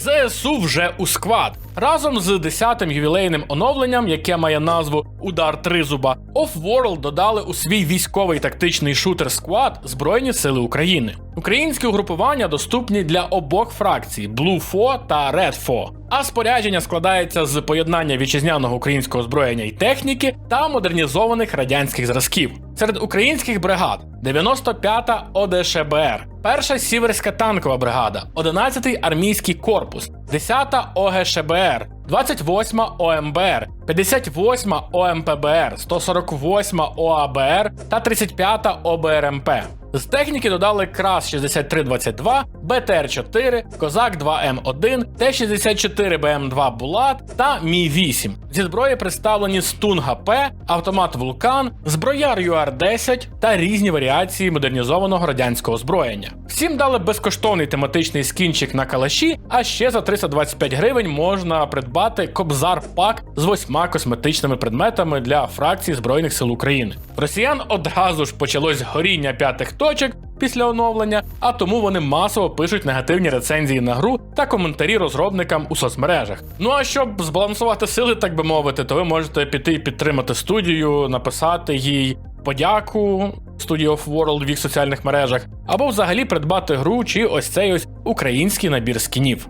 ЗСУ вже у сквад. Разом з 10-тим ювілейним оновленням, яке має назву Удар Тризуба, Off-World додали у свій військовий тактичний шутер сквад Збройні Сили України. Українські угрупування доступні для обох фракцій Blue FO та Red FO. А спорядження складається з поєднання вітчизняного українського озброєння і техніки та модернізованих радянських зразків. Серед українських бригад 95-та ОДШБР, 1-ша Сіверська танкова бригада, 11-й армійський корпус, 10-та ОГШБР, 28-ма ОМБР, 58-ма ОМПБР, 148-ма ОАБР та 35-та ОБРМП. З техніки додали КРАС 6322, БТР-4, Козак 2М1, Т-64БМ2 Булат та Мі-8. Зі зброї представлені Стунга П, автомат Вулкан, зброяр ЮАР-10 та різні варіації модернізованого радянського озброєння. Всім дали безкоштовний тематичний скінчик на калаші, а ще за 325 гривень можна придбати Кобзар Пак з восьма косметичними предметами для фракцій Збройних сил України. Росіян одразу ж почалось горіння п'ятих точок після оновлення, а тому вони масово пишуть негативні рецензії на гру та коментарі розробникам у соцмережах. Ну а щоб збалансувати сили, так би мовити, то ви можете піти підтримати студію, написати їй подяку Studio of World в їх соціальних мережах, або взагалі придбати гру чи ось цей ось український набір скінів.